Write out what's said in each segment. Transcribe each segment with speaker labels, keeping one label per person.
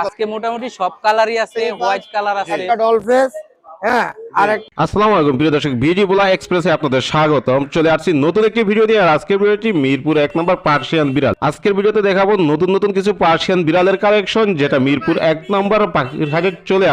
Speaker 1: আজকে? মোটামুটি সব কালারই আছে হোয়াইট কালার আছে।
Speaker 2: হ্যাঁ।
Speaker 3: চলে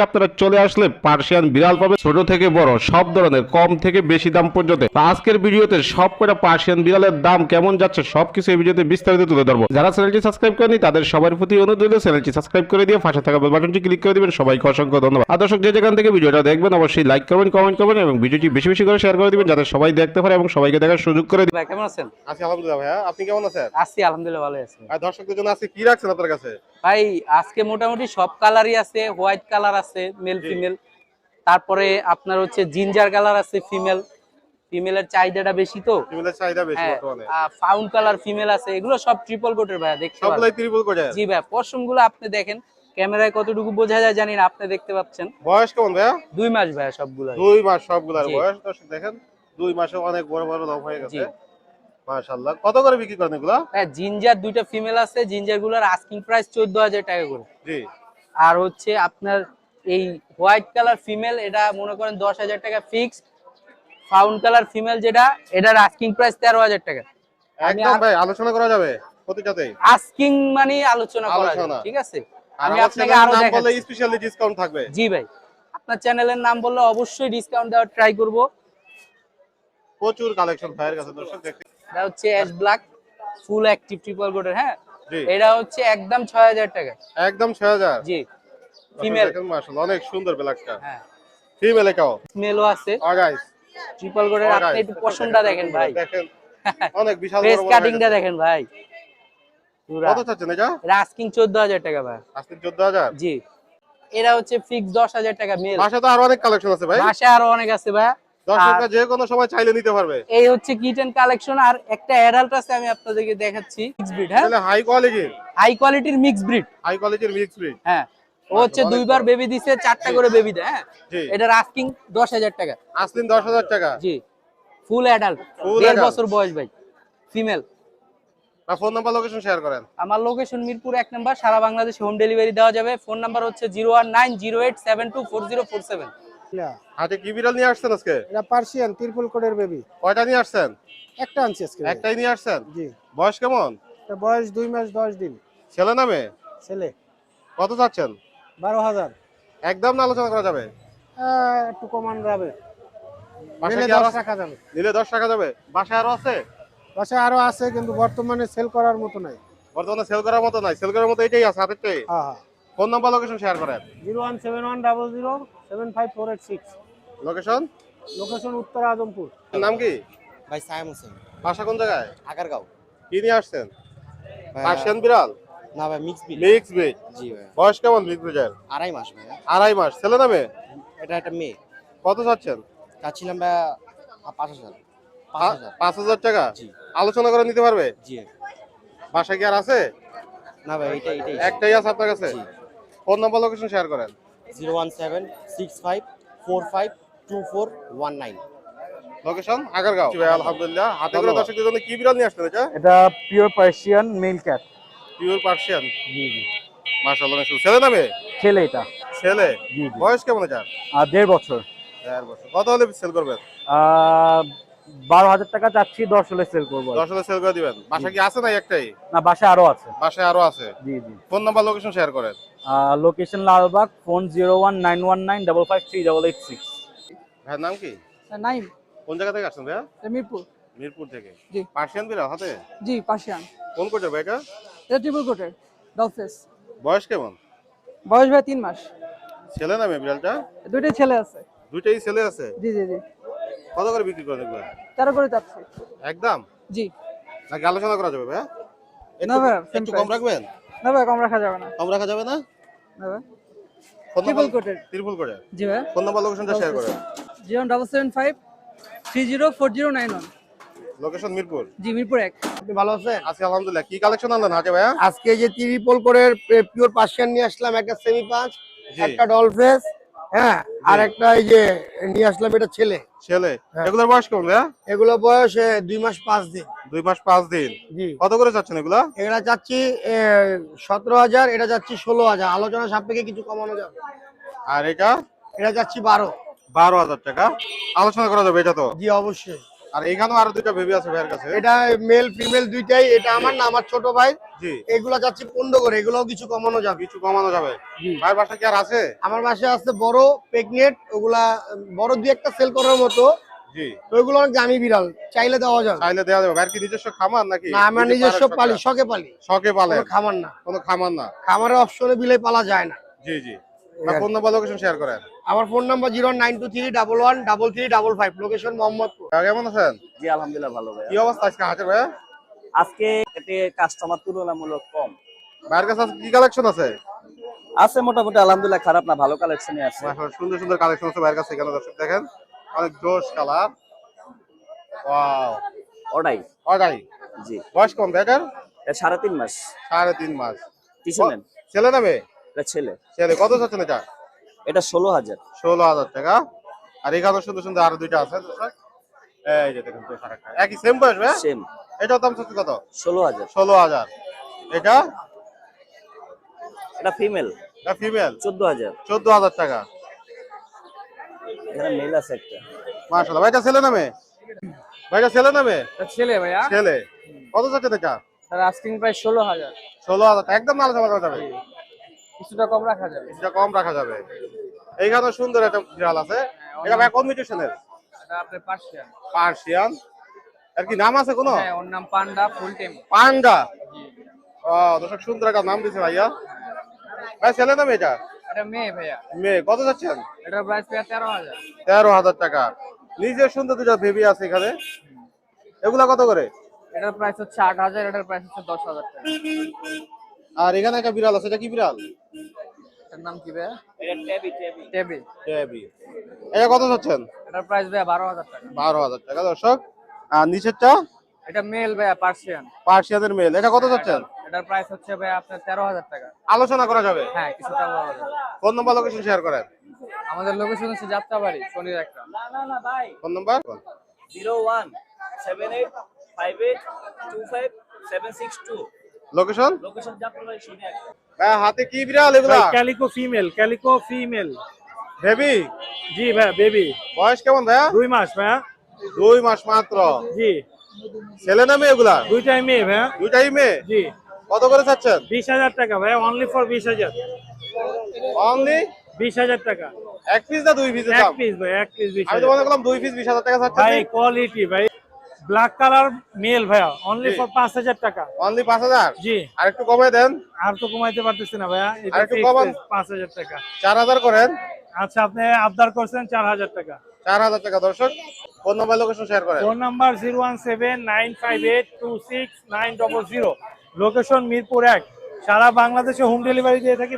Speaker 3: আপনারা চলে আসলে পার্সিয়ান বিড়াল পাবে ছোট থেকে বড়, সব ধরনের, কম থেকে বেশি দাম পর্যন্ত। আজকের ভিডিওতে সব পার্সিয়ান বিড়ালের দাম কেমন যাচ্ছে, সবকিছু বিস্তারিত তুলে ধরবো। যারা চ্যানেলটি সাবস্ক্রাইব করেনি তাদের সবার প্রতি অনুরোধ চ্যানেলটি সাবস্ক্রাইব করে দিয়ে পাশে থাকা বাটনটি ক্লিক করে দিবেন। সবাইকে অসংখ্য ধন্যবাদ। আর দর্শক যে যেখান থেকে ভিডিওটা দেখবেন অবশ্যই লাইক করবেন কমেন্ট করবেন এবং ভিডিওটি বেশি বেশি করে শেয়ার করে দিবেন যাতে সবাই দেখতে পারে এবং সবাইকে দেখার সুযোগ করে দিবেন
Speaker 1: কেমন আছেন?
Speaker 4: আছি আলহামদুলিল্লাহ ভাইয়া। আপনি কেমন আছেন?
Speaker 1: আছি আলহামদুলিল্লাহ ভালো আছি।
Speaker 4: আর দর্শকদের জন্য আজকে কি রাখছেন আপনার কাছে?
Speaker 1: ভাই আজকে মোটামুটি সব কালারই আছে হোয়াইট কালার আছে মেল ফিমেল তারপরে আপনার হচ্ছে জিঞ্জার কালার আছে ফিমেল ফিমেলের চাহিদাটা বেশি তো?
Speaker 4: ফিমেলের চাহিদা বেশি
Speaker 1: হ্যাঁ
Speaker 4: বর্তমানে।
Speaker 1: ফাউন্ড কালার ফিমেল আছে এগুলো সব ট্রিপল কোটের ভাই দেখতে পারেন।
Speaker 4: সবগুলাই ত্রিপুল করে
Speaker 1: জি ভাই পশমগুলো আপনি দেখেন ক্যামেরায় কতটুকু বোঝা যায় জানি না আপনি দেখতে পাচ্ছেন।
Speaker 4: বয়স কেমন ভাইয়া?
Speaker 1: দুই মাস ভাইয়া সবগুলো
Speaker 4: দুই মাস সবগুলার বয়স দর্শক দেখেন দুই মাসে অনেক বড় বড় দাম হয়ে গেছে। মাশাআল্লাহ। কত করে বিক্রি করেন এগুলা?
Speaker 1: হ্যাঁ জিঞ্জার দুইটা ফিমেল আছে জিঞ্জারগুলোর আস্কিং প্রাইস চোদ্দ হাজার টাকা করে।
Speaker 4: জি।
Speaker 1: আর হচ্ছে আপনার এই হোয়াইট কালার ফিমেল এটা মনে করেন দশ হাজার টাকা ফিক্সড ফাউন্ড কালার ফিমেল যেটা এটার আস্কিং প্রাইস তেরো হাজার টাকা
Speaker 4: একদম ভাই আলোচনা করা যাবে প্রতিটাতেই।
Speaker 1: আস্কিং মানে আলোচনা করা। ঠিক আছে? আমি আপনাকে
Speaker 4: আরও বললে
Speaker 1: দেখাচ্ছি।
Speaker 4: স্পেশালি ডিসকাউন্ট থাকবে।
Speaker 1: জি ভাই আপনার চ্যানেলের নাম বললে অবশ্যই ডিসকাউন্ট দেওয়ার ট্রাই করব।
Speaker 4: প্রচুর কালেকশন ভাইয়ের কাছে দর্শক দেখতে
Speaker 1: এটা হচ্ছে ash black full active triple কোডের হ্যাঁ?
Speaker 4: জি।
Speaker 1: এটা হচ্ছে একদম ছয় হাজার টাকা।
Speaker 4: একদম 6000
Speaker 1: জি ফিমেল
Speaker 4: মাশাআল্লাহ অনেক সুন্দর ব্ল্যাকটা
Speaker 1: হ্যাঁ।
Speaker 4: ফিমেল একাও
Speaker 1: স্মেলও আছে।
Speaker 4: আর গাইস
Speaker 1: ট্রিপল কোডের আপনি একটু পশমটা দেখেন ভাই।
Speaker 4: দেখেন অনেক বিশাল বড়
Speaker 1: কাটিংটা দেখেন ভাই।
Speaker 4: কত চাচ্ছেন এটা?
Speaker 1: এটা আস্কিং চোদ্দ হাজার টাকা ভাই।
Speaker 4: আজকে 14000
Speaker 1: জি। এরা হচ্ছে ফিক্স দশ হাজার টাকা মেল
Speaker 4: পাশে তো আরও অনেক কালেকশন আছে ভাই।
Speaker 1: মাসে আরও অনেক আছে ভাই।
Speaker 4: দর্শকরা যে কোনো সময় চাইলে নিতে পারবে।
Speaker 1: এই হচ্ছে কিটেন কালেকশন আর একটা অ্যাডাল্ট আছে আমি আপনাদেরকে দেখাচ্ছি। মিক্স ব্রিড হ্যাঁ?
Speaker 4: হাই কোয়ালিটির
Speaker 1: হাই কোয়ালিটির মিক্স ব্রিড
Speaker 4: হাই কোয়ালিটির মিক্স ব্রিড
Speaker 1: হ্যাঁ। ও হচ্ছে দুইবার বেবি দিছে চারটা করে বেবি দেয় হ্যাঁ? এটার আস্কিং দশ হাজার টাকা।
Speaker 4: আসলিন 10000 টাকা।
Speaker 1: জি। ফুল অ্যাডাল্ট দেড় বছর বয়স ভাই। ফিমেল
Speaker 4: বা ফোন নাম্বার লোকেশন শেয়ার করেন।
Speaker 1: আমার লোকেশন মিরপুর এক নাম্বার সারা বাংলাদেশে হোম ডেলিভারি দেওয়া যাবে। ফোন নাম্বার হচ্ছে zero one nine zero eight seven two four zero four seven.
Speaker 4: হাতে কি বিড়াল নিয়ে আসছেন আজকে?
Speaker 2: এটা পার্সিয়ান ত্রিপুল কোডের বেবি
Speaker 4: কয়টা নিয়ে আসছেন?
Speaker 2: একটা আনছি আজকে।
Speaker 4: একটাই নিয়ে আসছেন?
Speaker 2: জি।
Speaker 4: বয়স কেমন?
Speaker 2: এটা বয়স দুই মাস দশ দিন।
Speaker 4: ছেলে নামে
Speaker 2: ছেলে।
Speaker 4: কত চাচ্ছেন?
Speaker 2: বারো হাজার।
Speaker 4: একদম না আলোচনা করা যাবে?
Speaker 2: আহ, একটু কমান যাবে।
Speaker 4: বাসায়
Speaker 2: নিলে
Speaker 4: কি আরও
Speaker 2: দশ রাখা যাবে।
Speaker 4: নিলে দশ টাকা যাবে? বাসায় আরও আছে?
Speaker 2: বাসায় আরও আছে কিন্তু বর্তমানে সেল করার মতো নাই।
Speaker 4: বর্তমানে সেল করার মতো নাই সেল করার মতো এটাই আছে হাতেরটাই
Speaker 2: হ্যাঁ হ্যাঁ।
Speaker 4: ফোন নাম্বার লোকেশন শেয়ার করেন।
Speaker 2: Zero one seven one double zero seven five four eight six.
Speaker 4: Location
Speaker 2: location উত্তর আজমপুর।
Speaker 4: নাম কি?
Speaker 5: ভাই সায়েম হোসেন।
Speaker 4: বাসা কোন জায়গায়?
Speaker 5: আগারগাঁও।
Speaker 4: কি নিয়ে আসছেন? পার্সিয়ান বিড়াল?
Speaker 5: না ভাই মিক্স বিল
Speaker 4: মিক্স ব্রিড
Speaker 5: জি ভাই।
Speaker 4: বয়স কেমন মিক্স ব্রিডের
Speaker 5: আড়াই মাস ভাই।
Speaker 4: আড়াই মাস। ছেলে নামে
Speaker 5: এটা একটা মেয়ে।
Speaker 4: কত চাচ্ছেন?
Speaker 5: চাচ্ছিলাম ভাই আ- পাঁচ হাজার। পাঁচ হাজার।
Speaker 4: টাকা? আলোচনা করে নিতে পারবে?
Speaker 5: জি।
Speaker 4: বাসা কি আর আছে?
Speaker 5: না ভাই এটা এটাই
Speaker 4: একটাই আছে আপনার কাছে? ফোন নাম্বার লোকেশন শেয়ার করেন।
Speaker 5: Zero one seven six five four five two four one nine.
Speaker 4: Location Agargaon. জি ভাই আলহামদুলিল্লাহ। হাতে করে। দর্শকদের জন্য কি বিড়াল নিয়ে আসছেন এটা?
Speaker 2: এটা pure Persian male cat
Speaker 4: pure Persian
Speaker 2: জি জি।
Speaker 4: মাশাআল্লাহ সুন্দর। ছেলে নামে?
Speaker 2: ছেলে এটা।
Speaker 4: ছেলে?
Speaker 2: জি জি।
Speaker 4: বয়স কেমন এটা
Speaker 2: আর দেড় বছর।
Speaker 4: দেড় বছর। কত হলে সেল করবেন?
Speaker 2: বারো হাজার টাকা চাচ্ছি দশ হলে সেল করব
Speaker 4: দশ হলে সেল করে দিবেন। বাসা কি আছে না একটাই?
Speaker 2: না বাসায় আরও আছে।
Speaker 4: বাসায় আরও আছে?
Speaker 2: জি জি।
Speaker 4: ফোন নাম্বার লোকেশন শেয়ার করেন।
Speaker 2: Location Lalbagh phone zero one nine one nine double five three double eight six
Speaker 4: ভাইয়ের নাম কি?
Speaker 6: নাইম।
Speaker 4: কোন জায়গা থেকে আসছেন ভাইয়া?
Speaker 6: মিরপুর।
Speaker 4: মিরপুর থেকে।
Speaker 6: জি।
Speaker 4: পার্সিয়ান বিড়াল হাতে?
Speaker 6: জি পাশিয়ান
Speaker 4: কোন কোচে ভাই এটা?
Speaker 6: এটা ট্রিপল কোটের ডলফেস
Speaker 4: বয়স কেমন?
Speaker 6: বয়স ভাই তিন মাস।
Speaker 4: ছেলে নামে বিড়ালটা?
Speaker 6: দুইটাই ছেলে আছে।
Speaker 4: দুইটাই ছেলে আছে?
Speaker 6: জি জি জি।
Speaker 4: কত করে বিক্রি করে দেখবেন?
Speaker 6: তেরো করে যাচ্ছে।
Speaker 4: একদম?
Speaker 6: জি।
Speaker 4: নাকি আলোচনা করা যাবে ভাইয়া?
Speaker 6: না same
Speaker 4: একটু কম রাখবেন?
Speaker 6: না ভাই কম রাখা যাবে না।
Speaker 4: কম রাখা যাবে না?
Speaker 6: না ভাই
Speaker 4: নাম্বার
Speaker 6: কোটের
Speaker 4: ত্রিপুল করে
Speaker 6: জি ভাই
Speaker 4: ফোন নাম্বার লোকেশনটা শেয়ার করেন।
Speaker 6: Zero double seven five three zero four zero nine one
Speaker 4: location Mirpur.
Speaker 6: জি মিরপুর এক।
Speaker 2: আপনি ভালো আছেন?
Speaker 4: আজকে আলহামদুলিল্লাহ। কি কালেকশন আনলেন হাটে ভাইয়া?
Speaker 2: আজকে যে ত্রিপল কোডের পিওর পার্সিয়ান নিয়ে আসলাম একটা সেমি পাঁচ একটা ডলফেস
Speaker 7: হ্যাঁ আর একটা এই যে নিয়ে আসলাম এটা ছেলে।
Speaker 4: ছেলে?
Speaker 7: হ্যাঁ।
Speaker 4: এগুলোর বয়স কেমন
Speaker 7: এগুলো বয়স দুই মাস পাঁচ দিন।
Speaker 4: দুই মাস পাঁচ দিন। কত করে চাচ্ছেন এগুলো?
Speaker 7: এগুলা চাচ্ছি সতেরো হাজার এটা চাচ্ছি ষোলো হাজার। আলোচনা সাপেক্ষে কিছু কমানো যাবে।
Speaker 4: আর এটা?
Speaker 7: এটা চাচ্ছি বারো।
Speaker 4: বারো হাজার টাকা। আলোচনা করা যাবে এটা তো?
Speaker 7: জি অবশ্যই।
Speaker 4: আর এখানেও আরও দুইটা বেবি আছে ভাইয়ের কাছে।
Speaker 7: এটা মেল ফিমেল দুইটাই এটা আমার না আমার ছোট ভাই।
Speaker 4: জি।
Speaker 7: এগুলা চাচ্ছি পনেরো করে এগুলোও কিছু কমানো যাবে।
Speaker 4: কিছু কমানো যাবে। ভাইয়ের বাসা কি আর আছে?
Speaker 7: আমার বাসায় আছে বড় ওগুলা বড় দুই একটা সেল করার মতো।
Speaker 4: জি।
Speaker 7: ওইগুলো অনেক দামি বিড়াল চাইলে দেওয়া যাবে।
Speaker 4: চাইলে দেওয়া যাবে। ভাইয়ের কি নিজস্ব খামার নাকি?
Speaker 7: না আমরা নিজস্ব পালি
Speaker 4: শখে?
Speaker 7: শখে পালি।
Speaker 4: শখে পালে
Speaker 7: খামার না।
Speaker 4: কোনো খামার না?
Speaker 7: খামারের অপশনে বিলে পালা যায় না।
Speaker 4: জি জি। ফোন নাম্বার লোকেশন শেয়ার করেন?
Speaker 7: আমার phone number zero nine two three double one double three double five location Mohammadpur.
Speaker 4: কেমন আছেন?
Speaker 2: জি আলহামদুলিল্লাহ ভালো ভাই
Speaker 4: কি অবস্থা আজকে হাটের
Speaker 2: আজকে এতে কাস্টমার তুলনামূলক কম।
Speaker 4: ভাইয়ের কাছে কি কালেকশন আছে?
Speaker 2: আছে মোটামুটি আলহামদুলিল্লাহ খারাপ না ভালো কালেকশনই আছে।
Speaker 4: সুন্দর সুন্দর কালেকশন আছে ভাইয়ের কাছে এখানে দর্শক দেখেন? অনেক জোশ কালার। ওয়াও।
Speaker 2: ওটাই
Speaker 4: অগাই
Speaker 2: জি।
Speaker 4: বয়স কম
Speaker 2: এটা সাড়ে তিন মাস।
Speaker 4: সাড়ে তিন মাস।
Speaker 2: নেন।
Speaker 4: ছেলে না মেয়ে?
Speaker 2: ছেলে।
Speaker 4: ছেলে কত চাচ্ছেন এটা
Speaker 2: এটা ষোলো হাজার।
Speaker 4: ষোলো হাজার টাকা। আর এখানে সুন্দর সুন্দর আরও দুইটা আছে এই যে দেখুন একই সেম বয়স ভাই?
Speaker 2: সেম
Speaker 4: এটাও দাম চাচ্ছে কত?
Speaker 2: ষোলো হাজার।
Speaker 4: ষোলো হাজার। এটা?
Speaker 2: এটা ফিমেল
Speaker 4: এটা ফিমেল
Speaker 2: চোদ্দ হাজার।
Speaker 4: চোদ্দ হাজার টাকা।
Speaker 2: এখানে মেল আছে একটা।
Speaker 4: মাশাআল্লাহ। ভাইটা ছেলে না মেয়ে? ভাইটা ছেলে না মেয়ে?
Speaker 1: ছেলে ভাইয়া।
Speaker 4: ছেলে। কত চাচ্ছেন এটা?
Speaker 1: তার আস্কিং প্রাইস ষোলো হাজার।
Speaker 4: ষোলো হাজার টাকা। একদম আলোচনা করা যাবে।
Speaker 1: কিছুটা কম রাখা যাবে।
Speaker 4: এটা কম রাখা যাবে। এইখানে সুন্দর একটা বিড়াল আছে। এটা ভাই কোন মিউটেশনের
Speaker 1: এটা আপনার পার্সিয়ান।
Speaker 4: পার্সিয়ান। আর কি নাম আছে কোনো?
Speaker 1: হ্যাঁ ওর নাম পান্ডা ফুল টেম।
Speaker 4: পান্ডা। ও দর্শক সুন্দর একটা নাম দিছে ভাইয়া। ভাই ছেলে না মেয়েটা?
Speaker 1: এটা মেয়ে ভাইয়া।
Speaker 4: মেয়ে। কত যাচ্ছেন?
Speaker 1: এটার প্রাইস ভাইয়া তেরো হাজার।
Speaker 4: তেরো হাজার টাকা। নিজের সুন্দর দুটা বেবি আছে এখানে। এগুলা কত করে?
Speaker 1: এটার প্রাইস হচ্ছে আট হাজার এটার প্রাইস হচ্ছে দশ হাজার টাকা।
Speaker 4: আর এখানে একটা বিড়াল আছে এটা কি বিড়াল?
Speaker 1: এর নাম কি ভাই
Speaker 2: এটা টেবি টেবি।
Speaker 1: টেবি।
Speaker 4: টেবি। এটা কত চাচ্ছেন
Speaker 1: এটার প্রাইস ভাই 12000 টাকা।
Speaker 4: 12000 টাকা দর্শক। আর নিচেরটা?
Speaker 1: এটা মেল ভাই পার্সিয়ান
Speaker 4: পার্সিয়ানের মেল এটা কত চাচ্ছেন
Speaker 1: এটার প্রাইস হচ্ছে ভাই আপনার 13000 টাকা।
Speaker 4: আলোচনা করা যাবে।
Speaker 1: হ্যাঁ কিছুটা বলা যাবে।
Speaker 4: ফোন নাম্বার লোকেশন শেয়ার করেন।
Speaker 1: আমাদের লোকেশন হচ্ছে যাত্রাবাড়ি শনির একটা।
Speaker 2: না না না ভাই
Speaker 4: ফোন নাম্বার
Speaker 2: 01 78 58 25 762
Speaker 4: লোকেশন
Speaker 2: লোকেশন
Speaker 4: ভাই হাতে কি বিড়াল এগুলা?
Speaker 8: Calico female calico female
Speaker 4: baby
Speaker 8: জি ভাই বেবি
Speaker 4: বয়স কেমন ভাইয়া?
Speaker 8: দুই মাস ভাইয়া।
Speaker 4: দুই মাস মাত্র।
Speaker 8: জি।
Speaker 4: ছেলে না মেয়ে এগুলা?
Speaker 8: দুইটাই মেয়ে ভাইয়া।
Speaker 4: দুইটাই মেয়ে?
Speaker 8: জি।
Speaker 4: কত করে চাচ্ছেন?
Speaker 8: বিশ হাজার টাকা ভাইয়া অনলি ফর বিশ হাজার।
Speaker 4: অনলি
Speaker 8: বিশ হাজার টাকা।
Speaker 4: এক পিস না দুই পিস
Speaker 8: এক পিস ভাই এক পিস বিশ
Speaker 4: আমি তো করলাম দুই পিস বিশ হাজার টাকা
Speaker 8: ভাই কোয়ালিটি ভাই। ব্ল্যাক কালার মেল ভাইয়া। অনলি ফর পাঁচ হাজার টাকা।
Speaker 4: অনলি পাঁচ হাজার?
Speaker 8: জি।
Speaker 4: আর একটু কমে দেন।
Speaker 8: আর তো কমাইতে পারতেছি না ভাইয়া।
Speaker 4: কমান।
Speaker 8: পাঁচ হাজার টাকা।
Speaker 4: চার হাজার করেন।
Speaker 8: আচ্ছা আপনি আবদার করছেন চার হাজার টাকা।
Speaker 4: চার হাজার টাকা দর্শক। ফোন নম্বর লোকেশন শেয়ার করেন।
Speaker 8: Phone number zero one seven nine five eight two six nine double zero. Location Mirpur এক। সারা বাংলাদেশে হোম ডেলিভারি দিয়ে থাকি